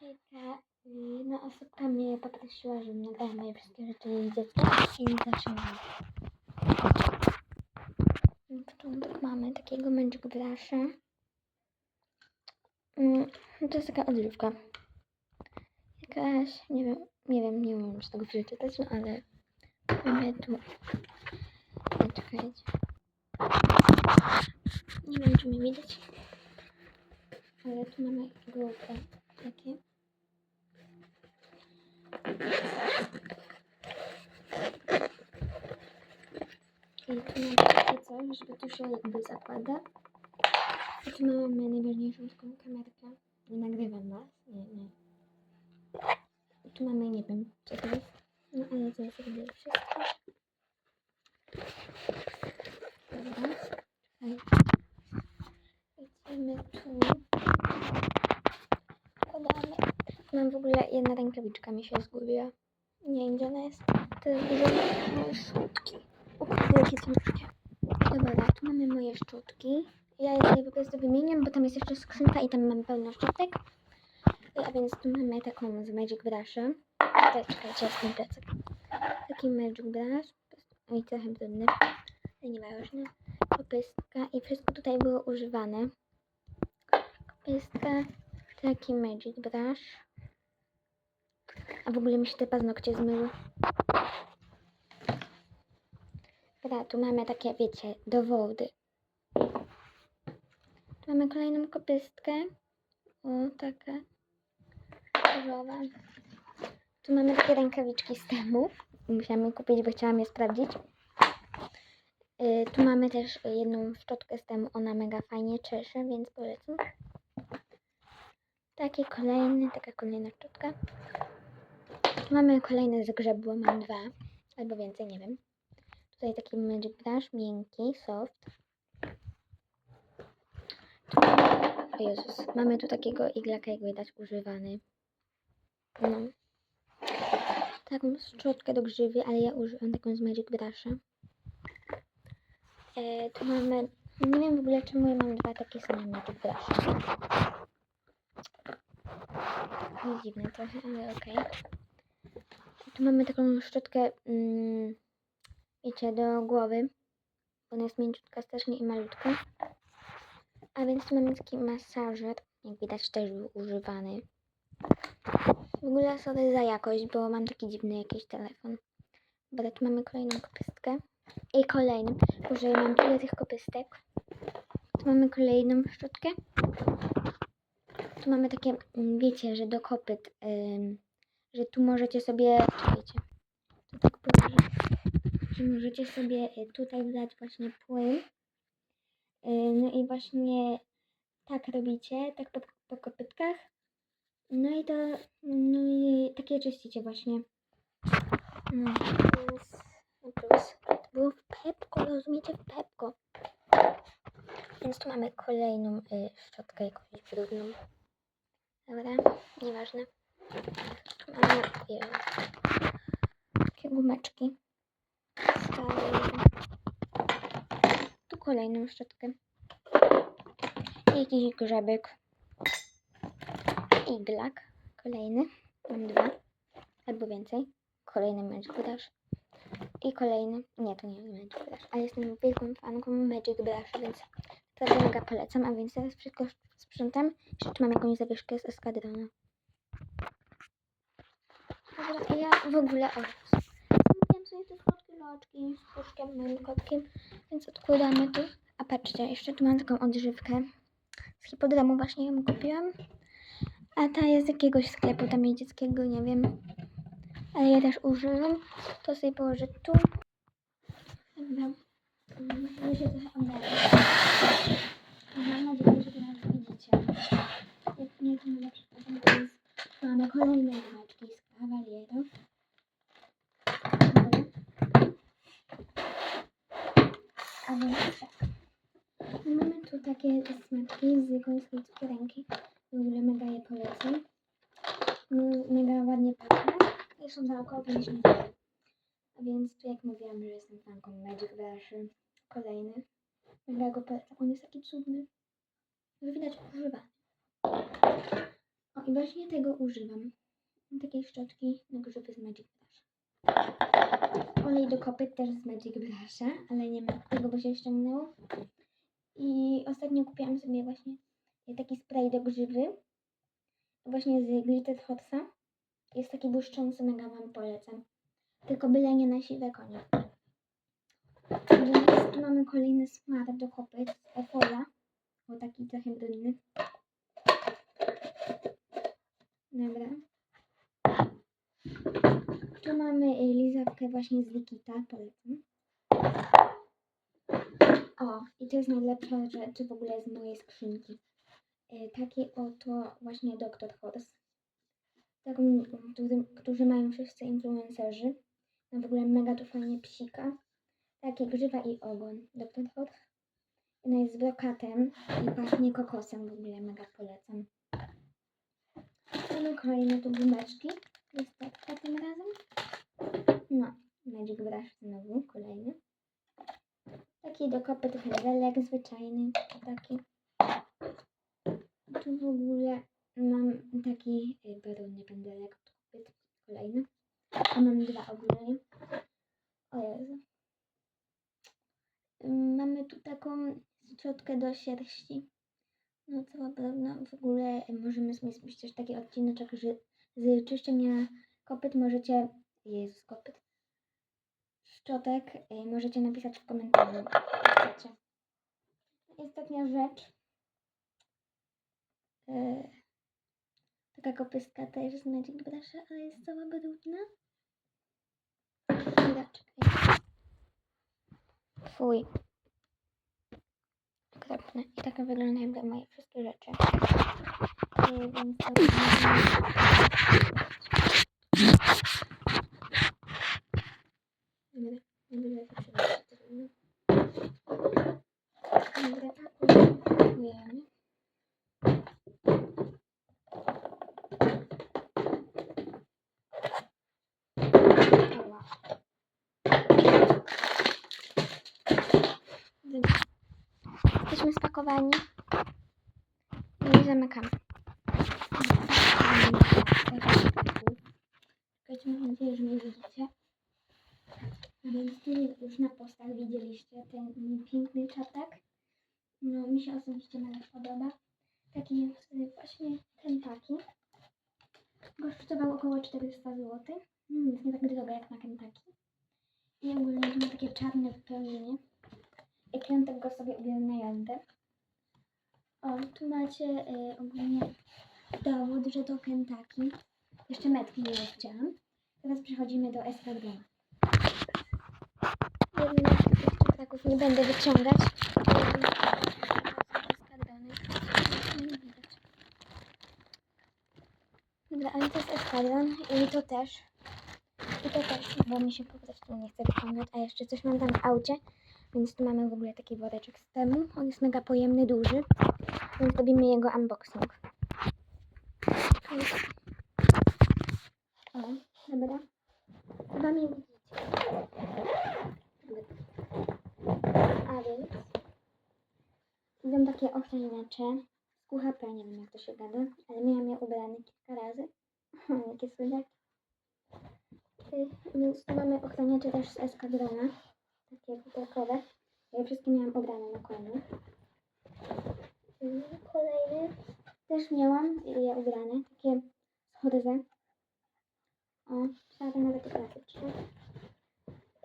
Hejka, jedna osobka mnie poprosiła, żebym nagrała moje wszystkie rzeczy jej dziecka i zaczynamy. Na początek mamy takiego Magic Brusha. Mm, To jest taka odżywka. Jakaś, nie wiem, nie wiem, nie umiem już tego przeczytać, no ale mamy tu... Czekajcie. Nie wiem, czy mnie widać. Ale tu mamy główkę takie. I tu mamy takie coś, żeby tu się jakby zakłada. I tu mamy najważniejszą taką kamerkę. Nie nagrywam was, nie, nie. I tu mamy, nie wiem, co to jest. No ale to jest jakby wszystko. Dobra. Idziemy tu. Mam w ogóle jedna rękawiczka mi się zgubiła. Nie wiem gdzie ona jest. To jest moje szczotki. O jakie ciężkie. Dobra, tu mamy moje szczotki. Ja je sobie po prostu wymieniam, bo tam jest jeszcze skrzynka i tam mam pełno szczotek. A więc tu mamy taką z Magic Brusha. Tutaj, czekajcie, jest ten plecak. Taki Magic Brush. Oj, trochę brudny. Ale nieważne. Kopystka i wszystko tutaj było używane. Kopystka, taki Magic Brush. A w ogóle mi się te paznokcie zmyły. Dobra, tu mamy takie, wiecie, dowody. Tu mamy kolejną kopystkę. O, taka. Różowa. Tu mamy takie rękawiczki z temu. Musiałam je kupić, bo chciałam je sprawdzić. Y, tu mamy też jedną szczotkę z temu. Ona mega fajnie czesze, więc polecam. Taki kolejny, taka kolejna szczotka. Mamy kolejne z grzebło, mam dwa. Albo więcej, nie wiem. Tutaj taki Magic Brush, miękki, soft. O Jezus, mamy tu takiego iglaka, jak widać, używany. No. Taką szczotkę do grzywy, ale ja używam taką z Magic Brusha. E, tu mamy, nie wiem w ogóle czemu ja mam dwa takie same Magic Brusha. No, dziwne trochę, ale okej. Tu mamy taką szczotkę, mm, wiecie, do głowy. Ona jest mięciutka strasznie i malutka. A więc tu mamy taki masażer, jak widać też był używany. W ogóle sorry za jakość, bo mam taki dziwny jakiś telefon. Dobra, tu mamy kolejną kopystkę. I kolejną. Boże, mam tyle tych kopystek. Tu mamy kolejną szczotkę. Tu mamy takie, mm, wiecie, że do kopyt, ym, że tu możecie sobie, czekajcie, to tak położę, że możecie sobie y, tutaj wlać właśnie płyn. Y, No i właśnie tak robicie, tak po, po kopytkach. No i to, no i takie czyścicie właśnie. No, plus, no plus, to było w Pepko, rozumiecie, w Pepko. Więc tu mamy kolejną y, szczotkę jakąś brudną. Dobra, nieważne. Y, takie gumeczki. Tu kolejną szczotkę. I Jakiś grzebek. Iglak. Kolejny. Mam dwa. Albo więcej. Kolejny Magic Brush. I kolejny. Nie, to nie jest Magic Brush. Ale jestem wielką fanką Magic Brush, więc naprawdę mega polecam. A więc teraz wszystko sprzątam. Jeszcze mam jakąś zawieszkę z eskadrona. Dobra, a ja w ogóle o. Zamówiłam sobie te słodkie loczki z puszkiem, moim kotkiem, więc odkładamy tu. A patrzcie, jeszcze tu mam taką odżywkę. Z hipodromu właśnie ją kupiłam. A ta jest z jakiegoś sklepu tam jeździeckiego, nie wiem. Ale ja też używam. To sobie położę tu. Dobra. Muszę się trochę ogarnąć. Mam nadzieję, że teraz widzicie. Jak nie, to jest... Mamy kolejne ramaczki Dobra. A więc tak. I Mamy tu takie smaczki z japońskiej cukierki. W ogóle mega je polecam. Mm, Mega ładnie pachną. I są za około 50 zł. A więc tu jak mówiłam, że jestem fanką Magic Brush. Kolejny. Mega go polecam. On jest taki cudny. Widać używany. i właśnie tego używam. Takiej szczotki na grzyby z Magic Brush. Olej do kopyt też z Magic Brusha, ale nie ma tego, bo się ściągnęło. I ostatnio kupiłam sobie właśnie taki spray do grzyby. Właśnie z Glitter Horsa. Jest taki błyszczący, mega Wam polecam. Tylko byle nie na siwe konie. Tu mamy kolejny smar do kopyt z Efola. O taki trochę brudny. Dobra. Tu mamy y, lizawkę właśnie z Wikita, polecam. O, i to jest najlepsza rzecz w ogóle z mojej skrzynki. Y, Taki oto właśnie Dr. Horse. Taką, który, którzy mają wszyscy influencerzy. No w ogóle mega tu fajnie psika. Takie grzywa i ogon. Dr. Horse. Ona jest z brokatem i pachnie kokosem w ogóle, mega polecam. Mamy kolejne tu gumeczki. Tak tym razem. No, Magic Brush znowu, kolejny. Taki do kopyt pędzelek zwyczajny, taki. Tu w ogóle mam taki y, brudny pędzelek od kopyt, kolejny. A mam dwa ogólnie. O Jezu. Ym, Mamy tu taką szczotkę do sierści. No cała brudna. W ogóle y, możemy zrobić też taki odcineczek, że z czyszczenia kopyt możecie, Jezus kopyt, szczotek możecie napisać w komentarzu. Ostatnia rzecz. Y, taka kopyska też z Magic Brusha, ale jest cała brudna. Fuj. Okropne. I tak wyglądają moje wszystkie rzeczy. Y, Więc to nie będę przeczytać. Jesteśmy spakowani i zamykamy. Czekajcie, mam nadzieję, że mnie widzicie. Więc już na postach widzieliście ten piękny czatek. No, mi się osobiście mega podoba. Taki właśnie ten taki. Kosztował około 400 zł. Mm, jest nie tak drogo jak na Kentucky. I ogólnie ma takie czarne wypełnienie. I piątek go sobie ubiorę na jazdę. O, tu macie y, ogólnie dowód, że to Kentucky. Jeszcze metki nie rozcięłam. Teraz przechodzimy do. Jednak jeszcze traków nie będę wyciągać. Dobra, ale to jest eskadron i to też. I to też, bo mi się po prostu nie chce wyciągać. A jeszcze coś mam tam w aucie, więc tu mamy w ogóle taki woreczek z temu. On jest mega pojemny, duży, więc robimy jego unboxing. O, dobra. Chyba mnie widzicie. A więc idą takie ochraniacze z QHP, nie wiem jak to się gada, ale miałam je ubrane kilka razy. Jakie słychać. Y, Więc tu mamy ochraniacze też z eskadrona, takie futerkowe. Ja wszystkie miałam ubrane na koniu. Y, Kolejny też miałam je ubrane, takie horyzę. O, czarne nawet klasyczne.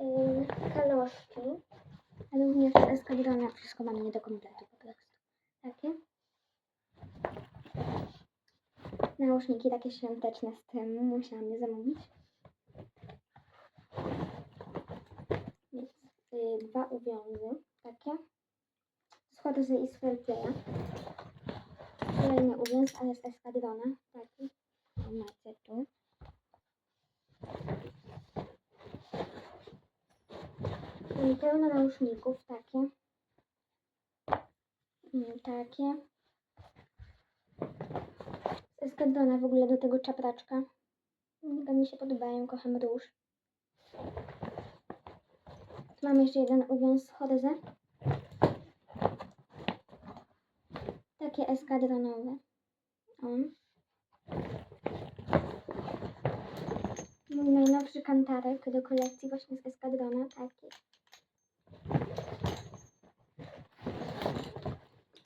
Yy, kaloszki, ale również eskadrona wszystko mam nie do kompletu po prostu. Takie. Nauszniki takie świąteczne z tym, musiałam je zamówić. Więc takie. Horyzy i z. Kolejny uwiązk, ale z eskadrona. Taki. Macie tu. I pełno nauszników, takie. Mm, Takie. Z eskadrona w ogóle do tego czapraczka. Mega mi się podobają, kocham róż. Tu mam jeszcze jeden uwiąz choryzy. Takie eskadronowe. O. Mój najnowszy kantarek do kolekcji właśnie z eskadrona, taki.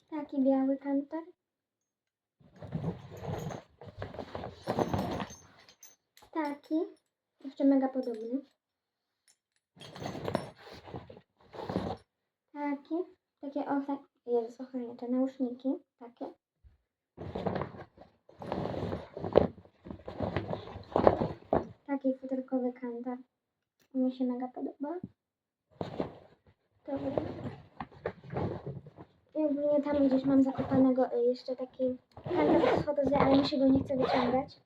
Taki biały kantar. Taki. Jeszcze mega podobny. Taki. Takie ochra... Jezus, ochraniacze, nauszniki. Takie. Taki futerkowy kantar. Mi się mega podoba. Dobra. I ogólnie tam gdzieś mam zakopanego y, jeszcze taki kantar z fotozy, ale mi się go nie chce wyciągać.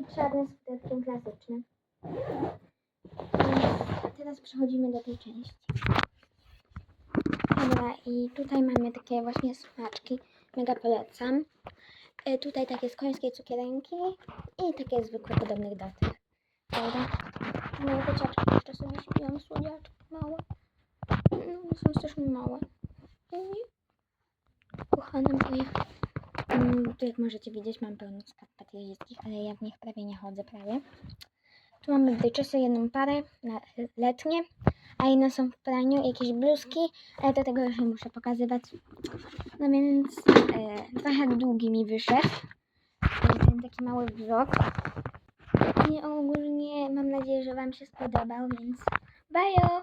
I czarny z futerkiem klasyczny. Więc teraz przechodzimy do tej części. Dobra, i tutaj mamy takie właśnie smaczki. Mega polecam. Y, Tutaj takie z końskiej cukierenki i takie zwykłe podobnych do tych. Dobra. Moje dzieciaczki jeszcze sobie śpią, słodziaczki małe. No, są strasznie małe. Nie? Kochane moje. Mm, tu jak możecie widzieć mam pełno skarpet jeździeckich, ale ja w nich prawie nie chodzę prawie. Tu mamy dyczysy, jedną parę na letnie, a inne są w praniu, jakieś bluzki, ale do tego już nie muszę pokazywać. No więc e, trochę długi mi wyszedł. E, Ten taki mały vlog. I ogólnie mam nadzieję, że Wam się spodobał, więc bajo!